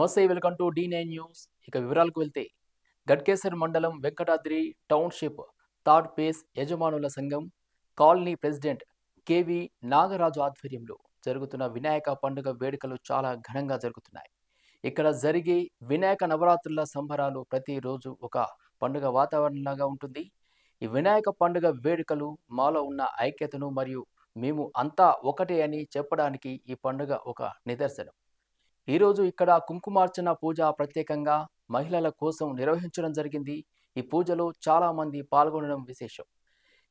నమస్తే welcome to D nine news. ఇక వివరాలకు వెళ్తే గడ్కేసర్ మండలం వెంకటాద్రి టౌన్షిప్ థర్డ్ పేస్ యజమానుల సంఘం కాలనీ ప్రెసిడెంట్ కేవి నాగరాజు ఆధ్వర్యంలో జరుగుతున్న వినాయక పండుగ వేడుకలు చాలా ఘనంగా జరుగుతున్నాయి. ఇక్కడ జరిగే వినాయక నవరాత్రుల సంబరాలు ప్రతిరోజు ఒక పండుగ వాతావరణంలాగా ఉంటుంది. ఈ వినాయక పండుగ వేడుకలు మాలో ఉన్న ఐక్యతను మరియు మేము అంతా ఒకటే అని చెప్పడానికి ఈ పండుగ ఒక నిదర్శనం. ఈరోజు ఇక్కడ కుంకుమార్చన పూజ ప్రత్యేకంగా మహిళల కోసం నిర్వహించడం జరిగింది. ఈ పూజలో చాలామంది పాల్గొనడం విశేషం.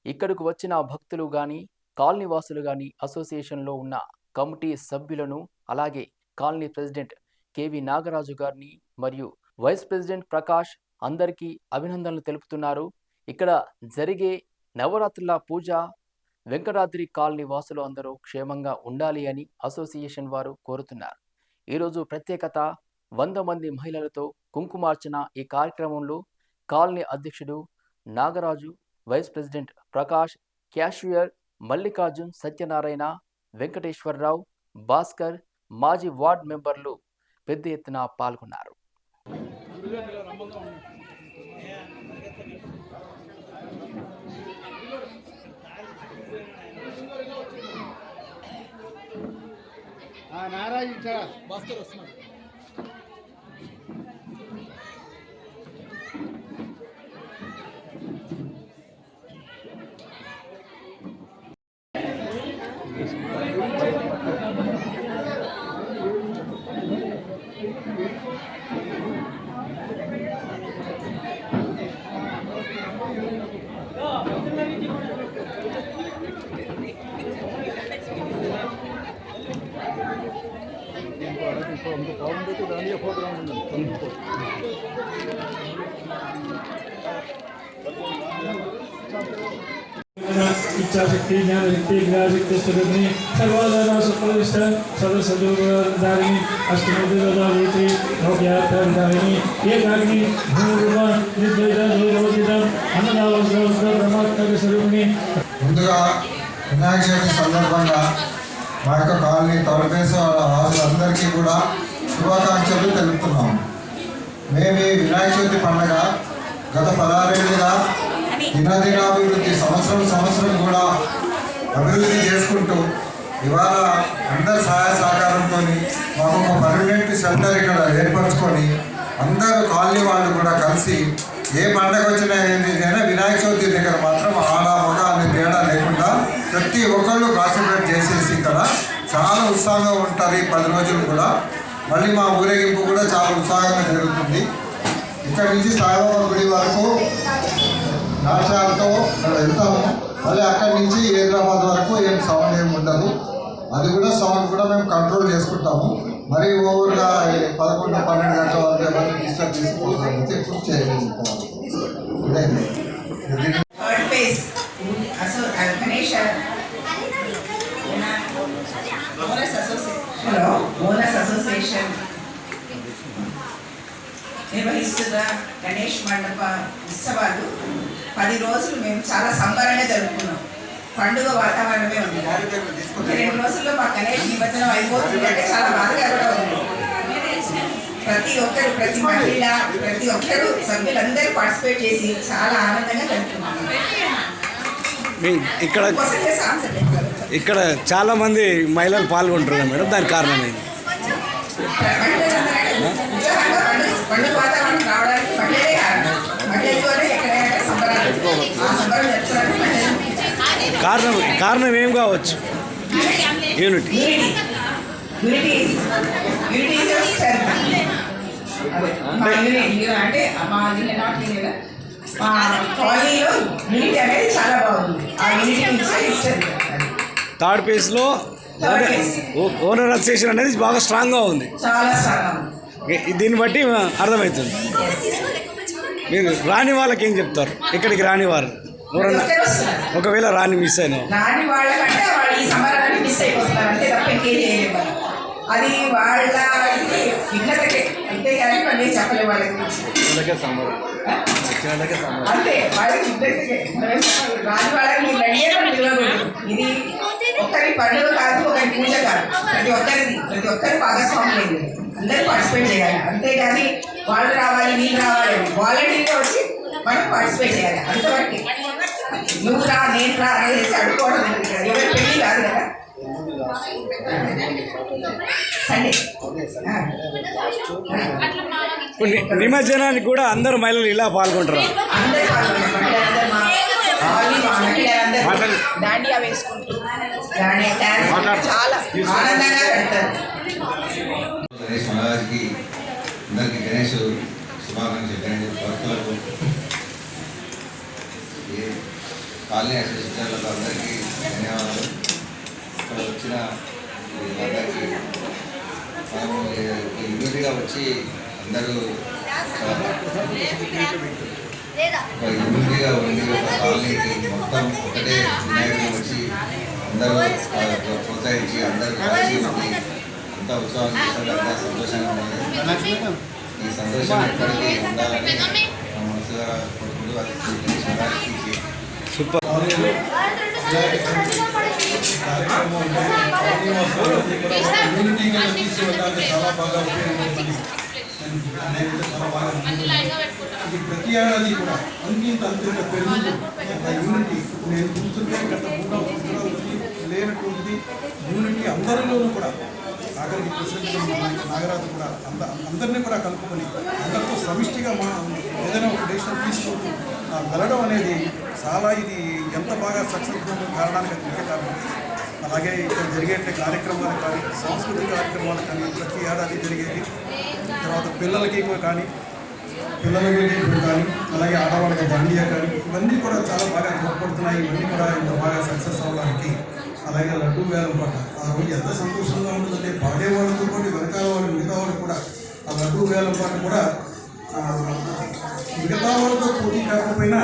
ఇక్కడకు వచ్చిన భక్తులు కానీ కాలనీ వాసులు కానీ అసోసియేషన్లో ఉన్న కమిటీ సభ్యులను అలాగే కాలనీ ప్రెసిడెంట్ కేవి నాగరాజు గారిని మరియు వైస్ ప్రెసిడెంట్ ప్రకాష్ అందరికీ అభినందనలు తెలుపుతున్నారు. ఇక్కడ జరిగే నవరాత్రుల పూజ వెంకటాద్రి కాలనీ వాసులు అందరూ క్షేమంగా ఉండాలి అని అసోసియేషన్ వారు కోరుతున్నారు. ఈరోజు ప్రత్యేకత వంద మంది మహిళలతో కుంకుమార్చన ఈ కార్యక్రమంలో కాలనీ అధ్యక్షుడు Nagaraju vice president Prakash cashier Mallikarjun Satyanarayana Venkateswararao Bhaskar మాజీ వార్డ్ మెంబర్లు పెద్ద ఎత్తున పాల్గొన్నారు. నారాయణ ఇక్కడ ఇచ్చాశక్తి జ్ఞానశక్తి క్రియాశక్తి సుగతిని సర్వాధార సుప్రదిష్ట సదసదారిణి అష్టమోదారిత్రి నౌక్యార్థారిణి ఏకాగ్ని భూమ నిర్దేశ దూరవదిత అన్నదావస్థ ముందుగా వినాయక చవితి సందర్భంగా మా యొక్క కాలనీ తొలపేసే వాళ్ళ వాళ్ళందరికీ కూడా శుభాకాంక్షలు తెలుపుతున్నాము. మేము ఈ వినాయక చవితి పండుగ గత పదహారేళ్ళుగా దినదినాభివృద్ధి సంవత్సరం సంవత్సరం కూడా అభివృద్ధి చేసుకుంటూ ఇవాళ అందరి సహాయ సహకారంతో మాకు ఒక పర్మనెంట్ సెంటర్ ఇక్కడ ఏర్పరచుకొని అందరూ కాలనీ వాళ్ళు కూడా కలిసి ఏ పండగ వచ్చినా అయినా వినాయక చవితి దగ్గర మాత్రం ఆడ మగ అనే తేడా లేకుండా ప్రతి ఒక్కళ్ళు కాన్సన్ట్రేట్ చేసేసి ఇక్కడ చాలా ఉత్సాహంగా ఉంటారు ఈ పది రోజులు కూడా. మళ్ళీ మా ఊరేగింపు కూడా చాలా ఉత్సాహంగా జరుగుతుంది. ఇక్కడ నుంచి సాయిబాబా గుడి వరకు నాట్యాలతో ఇక్కడ వెళ్తాము. మళ్ళీ అక్కడి నుంచి హైదరాబాద్ వరకు ఏం సౌండ్ ఏమి ఉండదు. అది కూడా సౌండ్ కూడా మేము కంట్రోల్ చేసుకుంటాము. మరి ఓవర్గా పదకొండు పన్నెండు గంటల వరకు ఎవరిని డిస్టర్బ్ చేసుకోవాలి ఎప్పుడు చేయగలుగుతాము ఇదైంది ఇది third phase అసో Ganesh owners association hello owners association నిర్వహిస్తున్న గణేష్ మండప ఉత్సవాలు. పది రోజులు మేము చాలా సంబరంగా జరుపుకున్నాం. పండుగ వాతావరణమే ఉంది. రెండు రోజుల్లో మా గణేష్ నిమజ్జనం అయిపోతుంది అంటే చాలా బాధగా ఉంది. ప్రతి ఒక్కరు ప్రతి మహిళ ప్రతి ఒక్కరు సభ్యులందరూ పార్టిసిపేట్ చేసి చాలా ఆనందంగా జరుపుకున్నాం. ఇక్కడ. ఇక్కడ చాలా మంది మహిళలు పాల్గొంటున్నారు మేడం? దానికి కారణం ఏంటి మహిళలందరూ ఉత్సాహంగా పండుగ పండుగ వాతావరణం రావడానికి మహిళలే కారణం మహిళలతోనే ఎక్కడైనా సంబరాలు ఆ సంబరం జరుపుకోవడానికి మహిళలు కారణం కారణం ఏం కావచ్చు? యూనిటీ అంటే మా కాలనీలో యూనిటీ అనేది చాలా బాగుంది ఆ యూనిటీ నుంచి ఇష్టం థర్డ్ పేజ్లో ఓనర్ అసోసియేషన్ అనేది బాగా స్ట్రాంగ్గా ఉంది. చాలా దీన్ని బట్టి అర్థమవుతుంది. మీరు రాని వాళ్ళకి ఏం చెప్తారు? ఇక్కడికి రాని వారు ఎవరన్నా ఒకవేళ రాని మిస్ అయిన. రాని వాళ్ళకంటే వాళ్ళు ఈ మిస్ అయిపోతున్నారు అంతే తప్ప ఇంకేం. అది వాళ్ళ విఘ్నతకే అంతేగాని మళ్ళీ చెప్పలేము వాళ్ళ గురించి అంతే వాళ్ళకి విఘ్నతకే? రాని మీరు రెడీ పిలవకూడదు. ఇది ఒక్కరి పండుగ కాదు ఒకరి పూజ కాదు. ప్రతి ఒక్కరిది ప్రతి ఒక్కరి భాగస్వామ్యం లేదు అందరూ పార్టిసిపేట్ చేయాలి. అంతేగాని వాళ్ళు రావాలి వీళ్ళు రావాలి. వాలంటీర్గా వచ్చి మనం పార్టిసిపేట్ చేయాలి. అంతవరకు. నువ్వు రా నేను రా అనేసి అడుకోవడం. ఎవరి పెళ్ళి కాదు కదా. నిమజ్జనానికి కూడా అందరు మహిళలు ఇలా పాల్గొంటారు. దాండియా వేసుకుంటూ. చాలా ఆనందంగా గణేష్ మహారాజ్కి అందరికీ గణేష్ శుభాకాంక్షలు. గణేష్ భక్తులకు కాలనీ అసోసియేషన్లకు అందరికీ ధన్యవాదాలు. ఇక్కడ వచ్చిన వీళ్ళందరికీ మనము యూనిట్గా వచ్చి అందరూ ఒక యూనిట్గా ఉండి ఒక కాలనీకి మొత్తం ఒకటే వినాయకుడు వచ్చి అందరూ ప్రోత్సహించి అందరూ కలిసి ఉండి అంతా ఉత్సవం చేస్తారు అంతా సంతోషంగా ఉన్నది ఈ సంతోషం ఎప్పటికీ ఉండాలని మనసుగా కోరుకుంటూ అది శ్రీ గణేష్ మహారాజ్కి యూనిటీగా తీసుకెళ్ళడానికి చాలా బాగా ఉపయోగపడుతుంది నేనైతే చాలా బాగా ఇది ప్రతి ఏడాది కూడా అంకింత అంతింత పెరుగుతూ యూనిటీ నేను చూస్తుంటే గత మూడు లేనటువంటిది యూనిటీ అందరిలోనూ కూడా ఆఖరికి ప్రెసిడెంట్ నాగరాజు కూడా అంద అందరినీ కూడా కలుపుకొని అందరితో సమిష్టిగా మా ఏదైనా ఒక డెసిషన్ తీసుకుంటూ వెళ్ళడం అనేది చాలా ఇది ఎంత బాగా సక్సెస్ కారణానికి అది ముఖ్య కారణం. అలాగే ఇక్కడ జరిగే కార్యక్రమాలు కానీ సాంస్కృతిక కార్యక్రమాలు కానీ ప్రతి ఏడాది జరిగేది. తర్వాత పిల్లలకి కానీ పిల్లలకి ఇప్పుడు కానీ అలాగే ఆడవాళ్ళకి దాండియా కానీ ఇవన్నీ కూడా చాలా బాగా తోడ్పడుతున్నాయి. ఇవన్నీ కూడా ఇంత బాగా సక్సెస్ అవ్వడానికి. అలాగే లడ్డూ వేలం పాట. ఆ రోజు ఎంత సంతోషంగా ఉంటుందంటే పాడేవాళ్ళతో పాటు వెనకాల వాళ్ళు మిగతా వాళ్ళు కూడా ఆ లడ్డూ వేలం పాట కూడా మిగతా వాళ్ళతో పోటీ కాకపోయినా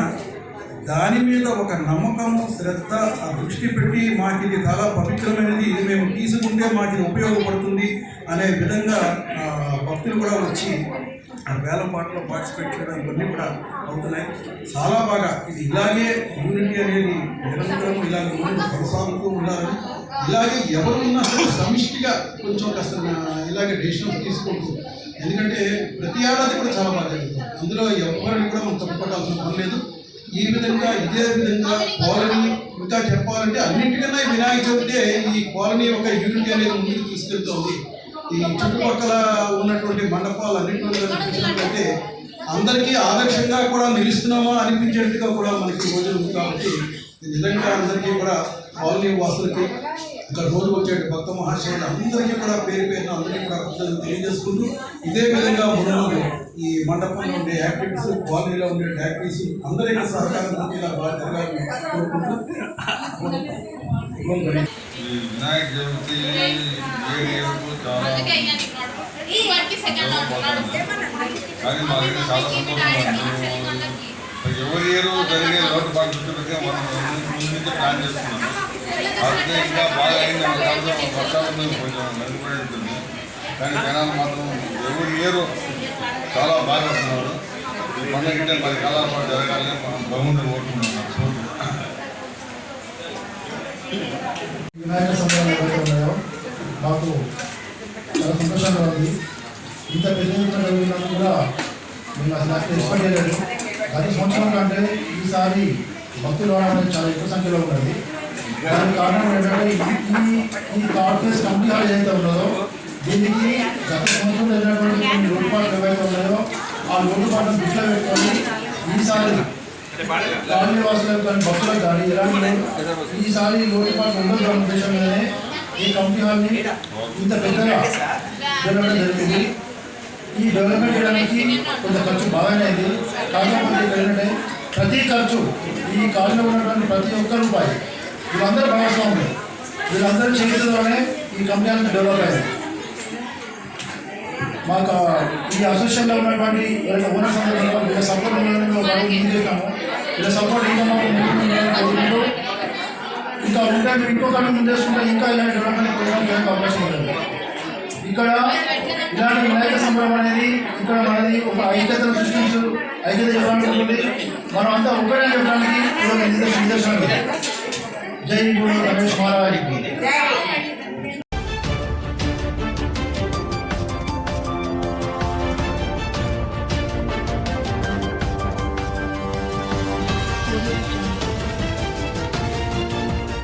దాని మీద ఒక నమ్మకము శ్రద్ధ ఆ దృష్టి పెట్టి మాకు ఇది చాలా పవిత్రమైనది. ఇది మేము తీసుకుంటే మాకు ఇది ఉపయోగపడుతుంది అనే విధంగా ఆ, భక్తులు కూడా వచ్చి ఆ వేలం పాటలో పార్టిసిపేట్ చేయడం ఇవన్నీ కూడా అవుతున్నాయి. చాలా బాగా ఇది ఇలాగే యూనిటీ అనేది నిరంతరం ఇలాగే కొనసాగుతూ ఉండాలని ఇలాగే ఎవరున్నా సరే సమిష్టిగా కొంచెం కష్టం ఇలాగే డెసిషన్స్ తీసుకుంటూ ఎందుకంటే ప్రతి ఏడాది కూడా చాలా బాగా జరుగుతుంది. అందులో ఎవరిని కూడా మనం తప్పుపట్టాల్సిన పని లేదు. ఈ విధంగా ఇదే విధంగా కాలనీ ఇంకా చెప్పాలంటే అన్నింటికన్నా ఈ వినాయక చవితే ఈ కాలనీ ఒక యూనిట్ అనేది ముందుకు తీసుకెళ్తోంది. ఈ చుట్టుపక్కల ఉన్నటువంటి మండపాలు అన్నింటిలోనే అందరికీ ఆదర్శంగా కూడా నిలుస్తున్నామా అనిపించేట్టుగా కూడా మనకి రోజు ఉంది కాబట్టి నిజంగా అందరికీ కూడా కాలనీ వాసులకి ఇక్కడ రోజు వచ్చే భక్త మహాశయులు అందరికీ కూడా పేరు పేరున అందరికీ కూడా తెలియజేసుకుంటూ ఇదే విధంగా ముందు ఈ మండపంలో ఉండే యాక్టివిటీస్ కాలనీలో ఉండే యాక్టివిటీస్ అందరికీ సహకారం ఇలా బాగా జరగాలని కోరుకుంటూ వినాయక చవితి కానీ మా దగ్గర చాలా సంతోషం ఎవరి ఇయర్ జరిగే లోటుపాటు దృష్టిపెట్టి మనం ముందు ప్లాన్ చేస్తున్నాము అయితే ఇంకా బాగా అయింది. మన కాలంలో వర్షాలు కొంచెం మెరుగుపడి ఉంటుంది. కానీ జనాలు మాత్రం ఎవరు లేరు. చాలా బాగా వస్తున్నారు ఈ పండుగ కంటే పది కాలాల పాటు జరగాలని మనం భగవంతుని కోరుకుంటున్నాం. వినాయక సంబరాలు మాకు చాలా సంతోషంగా ఉంది. ఇంత పెద్ద కూడా మేము అసలు నాకు ఎక్స్పెక్ట్ చేయలేదు. గత సంవత్సరం కంటే ఈసారి భక్తులు రావడం చాలా ఎక్కువ సంఖ్యలో ఉన్నది దానికి కారణం ఏంటంటే ఈ ఈ కార్పొరేట్ కమిటీ హాల్ ఏదైతే ఉన్నదో దీనికి గత సంవత్సరం జరిగినటువంటి కొన్ని లోటుపాట్లు ఏవైతే ఉన్నాయో ఆ లోటుపాట్లను దృష్టిలో పెట్టుకొని ఈసారి కాలనీ వాసులకు కానీ భక్తులకు కానీ ఎలాంటి ఈసారి లోటుపాట్లు ఉండదు అనే ఉద్దేశం మీదనే ఈ కమిటీ హాల్ని ఇంత పెద్దగా డెవలప్మెంట్ జరిగింది ఈ డెవలప్మెంట్ చేయడానికి కొంత ఖర్చు బాగానే అయింది కాకపోతే ఇక్కడ ఏంటంటే ప్రతి ఖర్చు ఈ కాలనీలో ఉన్నటువంటి ప్రతి ఒక్క రూపాయి వీళ్ళందరూ భాగస్వాములు. వీళ్ళందరూ చేతుల్లోనే ఈ కంపెనీ అంతా డెవలప్ అయింది. మాకు ఈ అసోసియేషన్లో ఉన్నటువంటి ఉన్న సందర్భంలో వీళ్ళ సపోర్ట్ ఉండాలని మేము బాగా చేస్తాము వీళ్ళ సపోర్ట్ ఇంకా మాకు ముందు కోరుకుంటూ ఇంకా ఉంటే మీరు ఇంకొక అడుగు ముందేసుకుంటే ఇంకా ఇలాంటి డెవలప్మెంట్ ప్రోగ్రామ్ అవకాశం ఉంటుంది ఇక్కడ ఇలాంటి వినాయక సంబరం అనేది ఇక్కడ మనది ఒక ఐక్యతను సృష్టించు ఐక్యత ఇవ్వడానికి ఉంటుంది మనం అంతా ఒకటే చెప్పడానికి నిదర్శనం జై గురు గణేష్ మహారాజ్ జై.